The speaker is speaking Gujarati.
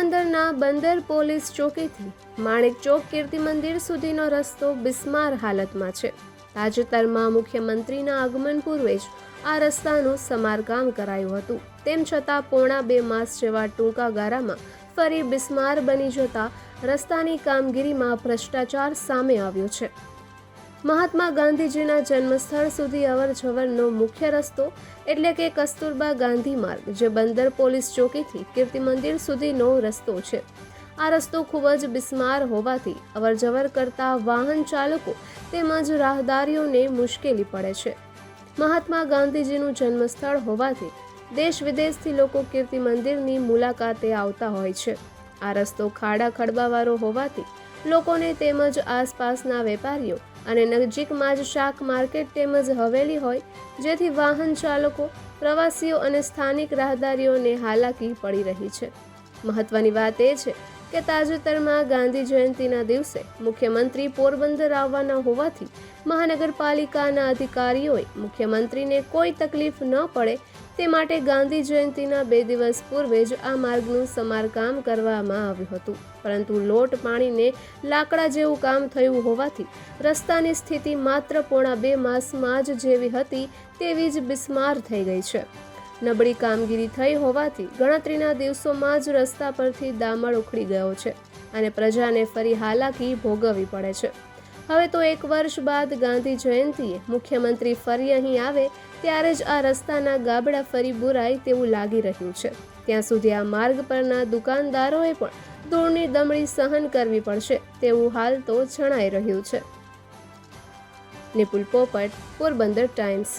પોરબંદરના બંદર પોલીસ ચોકીથી માણેક ચોક કીર્તિ મંદિર સુધીનો રસ્તો બિસ્માર હાલતમાં છે. તાજેતરમાં મુખ્યમંત્રીના આગમન પૂર્વે જ આ રસ્તાનું સમારકામ કરાયું હતું. તેમ છતાં પોણા બે માસ જેવા ટૂંકા ગાળામાં ફરી બિસ્માર બની જતા રસ્તાની કામગીરીમાં ભ્રષ્ટાચાર સામે આવ્યો છે. મહાત્મા ગાંધીજીના જન્મસ્થળ સુધી અવર જવરનો મુખ્ય રસ્તો એટલે કે કસ્તુરબા ગાંધી માર્ગ, જે બંદર પોલીસ ચોકીથી કીર્તિ મંદિર સુધીનો રસ્તો છે. આ રસ્તો ખૂબ જ બિસ્માર હોવાથી અવર જવર કરતા વાહન ચાલકો તેમજ રાહદારીઓને મુશ્કેલી પડે છે. મહાત્મા ગાંધીજીનું જન્મસ્થળ હોવાથી દેશ વિદેશથી લોકો કીર્તિ મંદિરની મુલાકાતે આવતા હોય છે. આ રસ્તો ખાડા ખડબાવાળો હોવાથી લોકોને તેમજ આસપાસના વેપારીઓ અને નજીકમાં જ શાક માર્કેટ તેમજ હવેલી હોય, જેથી વાહન ચાલકો, પ્રવાસીઓ અને સ્થાનિક રાહદારીઓને હાલાકી પડી રહી છે. મહત્વની વાત એ છે કે તાજેતરમાં ગાંધી જયંતિના દિવસે મુખ્યમંત્રી પોરબંદર આવવાના હોવાથી મહાનગરપાલિકાના અધિકારીઓએ મુખ્યમંત્રીને કોઈ તકલીફ ન પડે તે માટે ગાંધી જયંતિના બે દિવસ પૂર્વે જ આ માર્ગનું સમારકામ કરવામાં આવ્યું હતું. પરંતુ લોટ પાણીને લાકડા જેવું કામ થયું હોવાથી રસ્તાની સ્થિતિ માત્ર પોણા બે માસમાં જ જેવી હતી તેવી જ બિસ્માર થઈ ગઈ છે. નબળી કામગીરી થઈ હોવાથી ગણતરીના દિવસોમાં જ રસ્તા પરથી દામડ ઉખડી ગયો છે અને પ્રજાને ફરી હાલાકી ભોગવવી પડે છે. હવે તો એક વર્ષ બાદ ગાંધી જયંતિએ મુખ્યમંત્રી ફરી અહીં આવે ત્યારે જ આ રસ્તાના ગાબડા ફરી બુરાય તેવું લાગી રહ્યું છે. ત્યાં સુધી આ માર્ગ પરના દુકાનદારોએ પણ ધૂળની દમડી સહન કરવી પડશે તેવું હાલ તો જણાઈ રહ્યું છે. નિપુલ પોપટ, પોરબંદર ટાઈમ્સ.